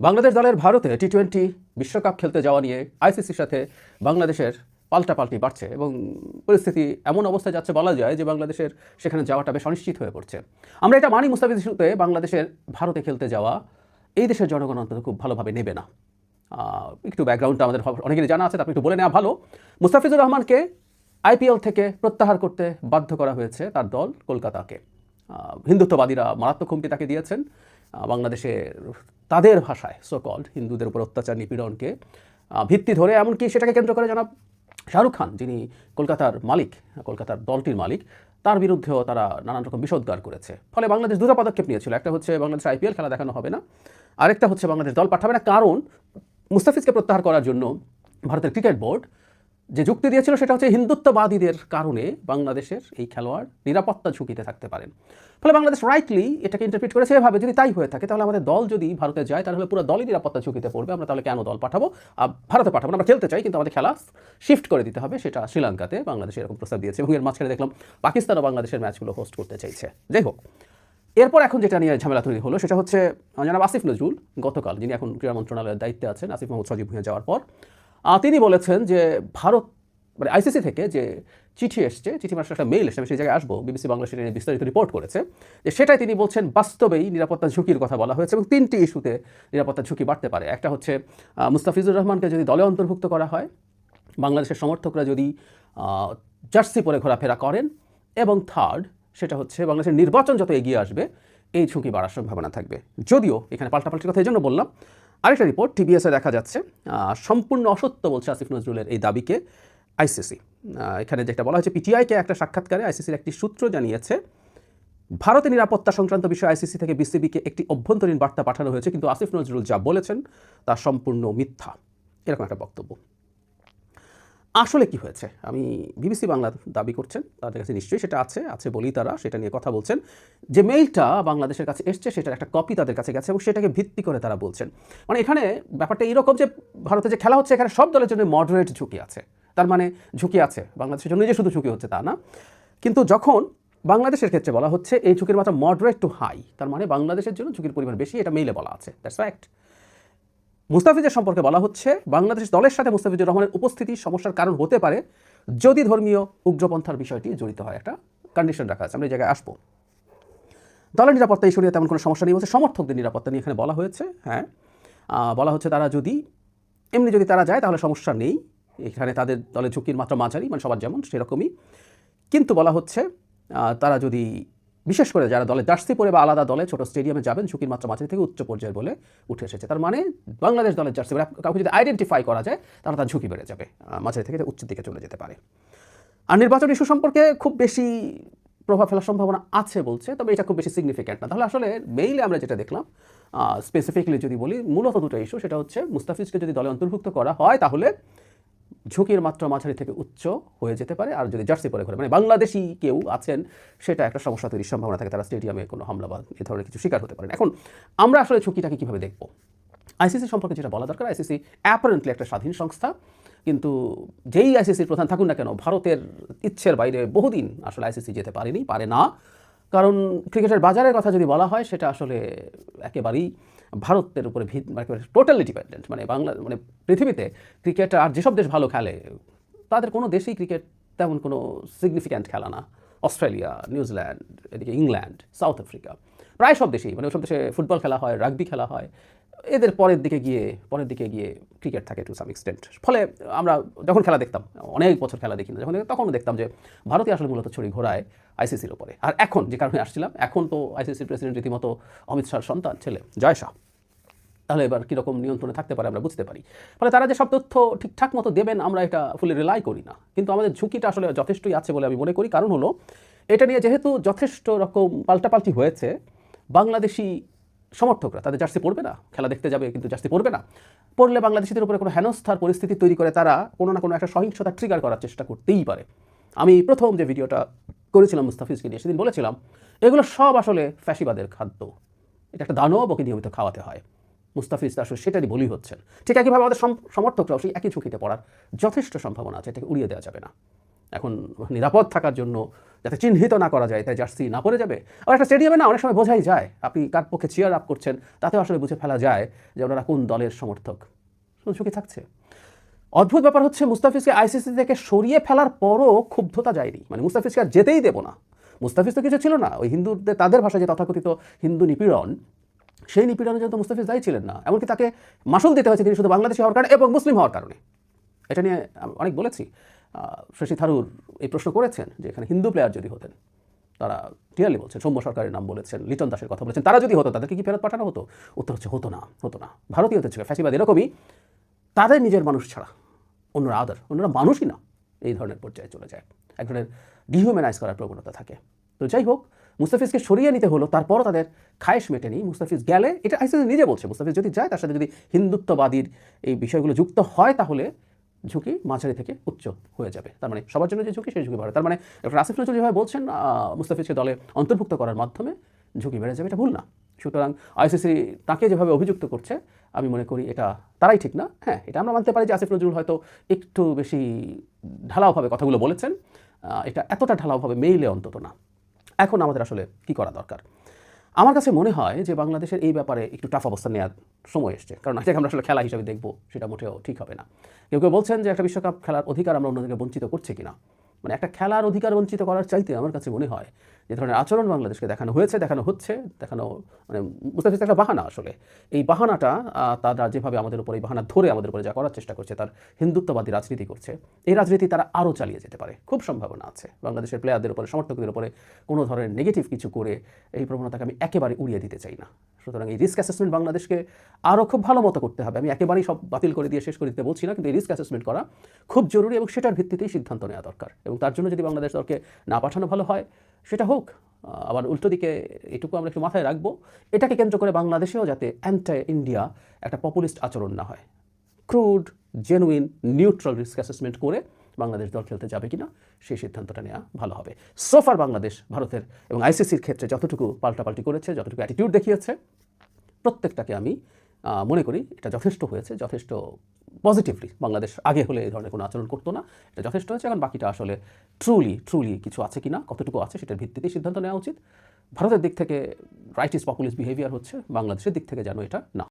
বাংলাদেশ দলের ভারতে T twenty বিশ্বকাপ খেলতে যাওয়া নিয়ে আইসিসির সাথে বাংলাদেশের পাল্টাপাল্টি বাড়ছে এবং পরিস্থিতি এমন অবস্থায় যাচ্ছে বলা যায় যে বাংলাদেশের সেখানে যাওয়াটা বেশ অনিশ্চিত হয়ে পড়ছে। আমরা এটা মানি মুস্তাফিজ ইস্যুতে বাংলাদেশের ভারতে খেলতে যাওয়া এই দেশের জনগণ অন্তত খুব ভালোভাবে নেবে না। একটু ব্যাকগ্রাউন্ডটা আমাদের অনেকেরই জানা আছে তারপর একটু বলে নেওয়া ভালো। মুস্তাফিজুর রহমানকে আইপিএল থেকে প্রত্যাহার করতে বাধ্য করা হয়েছে তার দল কলকাতাকে। হিন্দুত্ববাদীরা মারাত্মক হুমকি তাকে দিয়েছেন। বাংলাদেশে তাদের ভাষায় সোকল্ড হিন্দুদের উপর অত্যাচার, নিপীড়নকে ভিত্তি ধরে, এমনকি সেটাকে কেন্দ্র করে জনাব শাহরুখ খান, যিনি কলকাতার মালিক, কলকাতার দলটির মালিক, তার বিরুদ্ধেও তারা নানান রকম বিষোদ্গার করেছে। ফলে বাংলাদেশ দুটো পদক্ষেপ নিয়েছিল, একটা হচ্ছে বাংলাদেশ আইপিএল খেলা দেখানো হবে না, আরেকটা হচ্ছে বাংলাদেশ দল পাঠাবে না, কারণ মুস্তাফিজকে প্রত্যাহার করার জন্য ভারতের ক্রিকেট বোর্ড যে যুক্তি দিয়েছিল সেটা হচ্ছে হিন্দুত্ববাদীদের কারণে বাংলাদেশের এই খেলোয়াড় নিরাপত্তা ঝুঁকিতে থাকতে পারেন। ফলে বাংলাদেশ রাইটলি এটাকে ইন্টারপ্রিট করেছে এভাবে, যদি তাই হয়ে থাকে, তাহলে আমাদের দল যদি ভারতে যায়, তাহলে পুরো দলই নিরাপত্তা ঝুঁকিতে পড়বে। আমরা তাহলে কেন দল পাঠাবো? ভারতে পাঠাবো। আমরা খেলতে চাই, কিন্তু আমাদের খেলা শিফট করে দিতে হবে, সেটা শ্রীলঙ্কাতে বাংলাদেশ এরকম প্রস্তাব দিয়েছে। এবং এর মাঝখানে দেখলাম পাকিস্তান ও বাংলাদেশের ম্যাচগুলো হোস্ট করতে চাইছে। যাই হোক, এরপর এখন যেটা নিয়ে ঝামেলা তৈরি হলো, সেটা হচ্ছে জনাব আসিফ নজরুল গতকাল, যিনি এখন ক্রীড়া মন্ত্রণালয়ের দায়িত্বে আছেন, আসিফ মোহাম্মদ সজিব ভুঁইয়া যাওয়ার পর তিনি বলেছেন যে ভারত মানে আইসিসি থেকে যে চিঠি এসছে, চিঠি মানে একটা মেইল এসছে, আমি সেই জায়গায় আসব, বিবিসি বাংলা সেটা নিয়ে বিস্তারিত রিপোর্ট করেছে, যে সেটাই তিনি বলছেন বাস্তবেই নিরাপত্তা ঝুঁকির কথা বলা হয়েছে এবং তিনটি ইস্যুতে নিরাপত্তা ঝুঁকি বাড়তে পারে। একটা হচ্ছে মুস্তাফিজুর রহমানকে যদি দলে অন্তর্ভুক্ত করা হয়, বাংলাদেশের সমর্থকরা যদি জার্সি পরে ঘোরাফেরা করেন এবং থার্ড সেটা হচ্ছে বাংলাদেশের নির্বাচন যত এগিয়ে আসবে, এই ঝুঁকি বাড়ার সম্ভাবনা থাকবে। যদিও এখানে পাল্টাপাল্টির কথা এই জন্য বললাম আরেকটা রিপোর্ট টিবিএসে দেখা যাচ্ছে সম্পূর্ণ অসত্য বলছে আসিফ নজরুলের এই দাবিকে আইসিসি এখানে যেটা বলা হয়েছে পিটিআইকে একটা সাক্ষাৎকারে আইসিসির একটি সূত্র জানিয়েছে ভারতের নিরাপত্তা সংক্রান্ত বিষয়ে আইসিসি থেকে বিসিবিকে একটি অভ্যন্তরীণ বার্তা পাঠানো হয়েছে, কিন্তু আসিফ নজরুল যা বলেছেন তা সম্পূর্ণ মিথ্যা। এরকম একটা বক্তব্য। আসলে কি হয়েছে? আমি বিবিসি বাংলা দাবি করছেন, তাদের কাছে নিশ্চয়ই সেটা আছে আছে বলেই তারা সেটা নিয়ে কথা বলছেন। যে মেইলটা বাংলাদেশের কাছে এসছে সেটার একটা কপি তাদের কাছে গেছে এবং সেটাকে ভিত্তি করে তারা বলছেন। মানে এখানে ব্যাপারটা এরকম যে ভারতে যে খেলা হচ্ছে, এখানে সব দলের জন্য মডারেট ঝুঁকি আছে। তার মানে ঝুঁকি আছে। বাংলাদেশের জন্য যে শুধু ঝুঁকি হচ্ছে তা না। কিন্তু যখন বাংলাদেশের ক্ষেত্রে বলা হচ্ছে, এই ঝুঁকির মাত্রা মডারেট টু হাই তার মানে বাংলাদেশের জন্য ঝুঁকির পরিমাণ বেশি, এটা মেইলে বলা আছে। দ্যাটস ফ্যাক্ট মুস্তাফিজের সম্পর্কে বলা হচ্ছে, বাংলাদেশ দলের সাথে মুস্তাফিজুর রহমানের উপস্থিতি সমস্যার কারণ হতে পারে যদি ধর্মীয় উগ্রপন্থার বিষয়টি জড়িত হয়। একটা কন্ডিশন রাখা আছে, আমরা এই জায়গায় আসব। দলের নিরাপত্তা ইস্যু নিয়ে তেমন কোনো সমস্যা নেই বলছে সমর্থকদের নিরাপত্তা নিয়ে এখানে বলা হয়েছে হ্যাঁ। বলা হচ্ছে তারা যদি, এমনি যদি তারা যায় তাহলে সমস্যা নেই। এখানে তাদের দলের ঝুঁকির মাত্রা মাঝারি মানে সবার যেমন সেরকমই। কিন্তু বলা হচ্ছে তারা যদি বিশেষ করে যারা দলে জার্সি পরে বা আলাদা দলে ছোট স্টেডিয়ামে যাবেন, ঝুঁকির মাত্রা মাঝে থেকে উচ্চ পর্যায়ের বলে উঠে এসেছে। তার মানে বাংলাদেশ দলের জার্সি কাউকে যদি আইডেন্টিফাই করা যায়, তাহলে তার ঝুঁকি বেড়ে যাবে মাঝে থেকে উচ্চের দিকে চলে যেতে পারে। আর নির্বাচন ইস্যু সম্পর্কে খুব বেশি প্রভাব ফেলার সম্ভাবনা আছে বলছে, তবে এটা খুব বেশি সিগনিফিক্যান্ট না। তাহলে আসলে মেইলে আমরা যেটা দেখলাম স্পেসিফিকলি যদি বলি, মূলত দুটো ইস্যু সেটা হচ্ছে মুস্তাফিজকে যদি দলে অন্তর্ভুক্ত করা হয়, তাহলে ঝুঁকির মাত্রা মাঝারি থেকে উচ্চ হয়ে যেতে পারে। আর যদি জার্সি পরে ঘরে মানে বাংলাদেশি কেউ আছেন, সেটা একটা সমস্যা তৈরির সম্ভাবনা থাকে। তারা স্টেডিয়ামে কোনো হামলা বা এ ধরনের কিছু শিকার হতে পারেন। এখন আমরা আসলে ঝুঁকিটাকে কীভাবে দেখব? আইসিসি সম্পর্কে যেটা বলা দরকার, আইসিসি অ্যাপারেন্টলি একটা স্বাধীন সংস্থা। কিন্তু যেই আইসিসির প্রধান থাকুন না কেন, ভারতের ইচ্ছের বাইরে বহুদিন আসলে আইসিসি যেতে পারেনি, পারে না। কারণ ক্রিকেটের বাজারের কথা যদি বলা হয়, সেটা আসলে একেবারেই ভারতের উপরে টোটালি ডিপেন্ডেন্ট মানে বাংলা মানে পৃথিবীতে ক্রিকেট আর যেসব দেশ ভালো খেলে, তাদের কোনো দেশেই ক্রিকেট তেমন কোনো সিগনিফিক্যান্ট খেলা না। অস্ট্রেলিয়া, নিউজিল্যান্ড, এদিকে ইংল্যান্ড, সাউথ আফ্রিকা, প্রায় সব দেশেই মানে সব দেশে ফুটবল খেলা হয়, রাগবি খেলা হয় এদের পরের দিকে গিয়ে, পরের দিকে গিয়ে ক্রিকেট থাকে টু সাম এক্সটেন্ট ফলে আমরা যখন খেলা দেখতাম, অনেক বছর খেলা দেখি না যখন তখন দেখতাম যে ভারতীয় আসলে মূলত ছড়ি ঘোরায় আইসিসির ওপরে আর এখন যে কারণে আসছিলাম, এখন তো আইসিসির প্রেসিডেন্ট রীতিমতো অমিত শাহর সন্তান, ছেলে, জয় শাহ। তাহলে এবার কীরকম নিয়ন্ত্রণে থাকতে পারে আমরা বুঝতে পারি। ফলে তারা যে সব তথ্য ঠিকঠাক মতো দেবেন আমরা এটা ফুলি রিলাই করি না। কিন্তু আমাদের ঝুঁকিটা আসলে যথেষ্টই আছে বলে আমি মনে করি। কারণ হলো, এটা নিয়ে যেহেতু যথেষ্ট রকম পাল্টাপাল্টি হয়েছে, বাংলাদেশি সমর্থকরা, তাদের জার্সি পড়বে না, খেলা দেখতে যাবে কিন্তু জার্সি পড়বে না। পড়লে বাংলাদেশিদের উপরে কোনো হেনস্থার পরিস্থিতি তৈরি করে তারা কোনো না কোনো একটা সহিংসতা ট্রিগার করার চেষ্টা করতেই পারে। আমি প্রথম যে ভিডিওটা করেছিলাম মুস্তাফিজকে নিয়ে, সেদিন বলেছিলাম, এগুলো সব আসলে ফ্যাসিবাদের খাদ্য। এটা একটা দানব ওকে নিয়মিত খাওয়াতে হয়। মুস্তাফিজ আসলে সেটারই বলি হচ্ছেন। ঠিক একইভাবে আমাদের সমর্থকরাও সেই একই ঝুঁকিতে পড়ার যথেষ্ট সম্ভাবনা আছে, এটাকে উড়িয়ে দেওয়া যাবে না। এখন নিরাপদ থাকার জন্য যাতে চিহ্নিত না করা যায়, তাই জার্সি না পরে যাবে। আর একটা স্টেডিয়ামে না, অনেক সময় বোঝাই যায়, আপনি কার পক্ষে চেয়ার আপ করছেন, তাতেও আসলে বুঝে ফেলা যায় যে ওনারা কোন দলের সমর্থক। ঝুঁকি থাকছে। অদ্ভুত ব্যাপার হচ্ছে, মুস্তাফিজকে আইসিসি থেকে সরিয়ে ফেলার পরও ক্ষুব্ধতা যায়নি। মানে মুস্তাফিজকে আর যেতেই দেবো না। মুস্তাফিজ তো কিছু ছিল না। ওই হিন্দুদের, তাদের ভাষায় যে তথাকথিত হিন্দু নিপীড়ন, সেই নিপীড়নের জন্য মুস্তাফিজ দায়ী ছিলেন না। এমনকি তাকে মাসুল দিতে হয়েছে, তিনি শুধু বাংলাদেশি হওয়ার কারণে এবং মুসলিম হওয়ার কারণে। এটা নিয়ে অনেক বলেছি। শশী থারুর এই প্রশ্ন করেছেন যে এখানে হিন্দু প্লেয়ার যদি হতেন, তারা ক্লিয়ারলি বলছেন, সৌম্য সরকারের নাম বলেছেন, লিটন দাসের কথা বলেছেন, তারা যদি হতো, তাদেরকে কি ফেরত পাঠানো হতো? উত্তর হচ্ছে, হতো না হতো না। ভারতীয়দের ছিল ফ্যাসিবাদ এরকমই, তাদের নিজের মানুষ ছাড়া অন্যরা আদার অন্যরা মানুষই না এই ধরনের পর্যায়ে চলে যায়। এক ধরনের ডিহিউম্যানাইজ করার প্রবণতা থাকে। তো যাই হোক, মুস্তাফিজকে সরিয়ে নিতে হলো, তারপরও তাদের খায়েশ মেটেনি। মুস্তাফিজ গেলে, এটা আইসিসি নিজে বলছে, মুস্তাফিজ যদি যায়, তার সাথে যদি হিন্দুত্ববাদীর এই বিষয়গুলো যুক্ত হয়, তাহলে ঝুঁকি মাঝারি থেকে উচ্চ হয়ে যাবে। তার মানে সবার জন্য যে ঝুঁকি সেই ঝুঁকি বাড়ে তার মানে আসিফ নজরুল যেভাবে বলছেন মুস্তাফিজকে দলে অন্তর্ভুক্ত করার মাধ্যমে ঝুঁকি বেড়ে যাবে, এটা ভুল না। সুতরাং আইসিসি তাকে যেভাবে অভিযুক্ত করছে, আমি মনে করি এটা তারাই ঠিক না। হ্যাঁ এটা আমরা মানতে পারি যে আসিফ নজরুল হয়তো একটু বেশি ঢালাওভাবে কথাগুলো বলেছেন। এটা এতটা ঢালাওভাবে মেইলে অন্তত না। এখন আমাদের আসলে কি করা দরকার? আমার কাছে মনে হয় যে বাংলাদেশের এই ব্যাপারে একটু টাফ অবস্থা নেওয়ার সময় এসছে। কারণ আজকে আমরা আসলে খেলা হিসাবে দেখব, সেটা মোটেও ঠিক হবে না। কেউ কেউ বলছেন যে একটা বিশ্বকাপ খেলার অধিকার আমরা অন্যদেরকে বঞ্চিত করছি কিনা। মানে একটা খেলার অধিকার বঞ্চিত করার চাইতে আমার কাছে মনে হয় যে ধরনের আচরণ বাংলাদেশকে দেখানো হয়েছে, দেখানো হচ্ছে, দেখানো মানে মুস্তাফিজ একটা বাহানা আসলে। এই বাহানাটা তারা যেভাবে আমাদের উপর এই বাহানা ধরে আমাদের উপরে যা করার চেষ্টা করছে, তার হিন্দুত্ববাদী রাজনীতি করছে, এই রাজনীতি তারা আরও চালিয়ে যেতে পারে। খুব সম্ভাবনা আছে। বাংলাদেশের প্লেয়ারদের উপরে, সমর্থকদের উপরে কোনো ধরনের নেগেটিভ কিছু করে এই প্রবণতাকে আমি একেবারে উড়িয়ে দিতে চাই না। সুতরাং এই রিস্ক অ্যাসেসমেন্ট বাংলাদেশকে আরও খুব ভালো মতো করতে হবে। আমি একেবারেই সব বাতিল করে দিয়ে শেষ করে দিতে বলছি না, কিন্তু এই রিস্ক অ্যাসেসমেন্ট করা খুব জরুরি এবং সেটার ভিত্তিতেই সিদ্ধান্ত নেওয়া দরকার। এবং তার জন্য যদি বাংলাদেশ দলকে না পাঠানো ভালো হয়, সেটা হোক আবার উল্টো দিকে এটুকু আমরা একটু মাথায় রাখব, এটাকে কেন্দ্র করে বাংলাদেশেও যাতে অ্যান্টাই ইন্ডিয়া একটা পপুলিস্ট আচরণ না হয়। Crude genuine neutral risk assessment করে বাংলাদেশ দল খেলতে যাবে কিনা সেই সিদ্ধান্তটা নেওয়া ভালো হবে। সোফার বাংলাদেশ ভারতের এবং আইসিসির ক্ষেত্রে যতটুকু পাল্টাপাল্টি করেছে, যতটুকু অ্যাটিটিউড দেখিয়েছে, প্রত্যেকটাকে আমি মনে করি এটা যথেষ্ট হয়েছে, যথেষ্ট পজিটিভলি বাংলাদেশ আগে হলে এই ধরনের কোনো আচরণ করতো না, এটা যথেষ্ট হয়েছে। এখন বাকিটা আসলে ট্রুলি ট্রুলি কিছু আছে কি না কতটুকু আছে সেটার ভিত্তিতেই সিদ্ধান্ত নেওয়া উচিত। ভারতের দিক থেকে রাইট ইস পপুলিস্ট বিহেভিয়ার হচ্ছে, বাংলাদেশের দিক থেকে যেন এটা না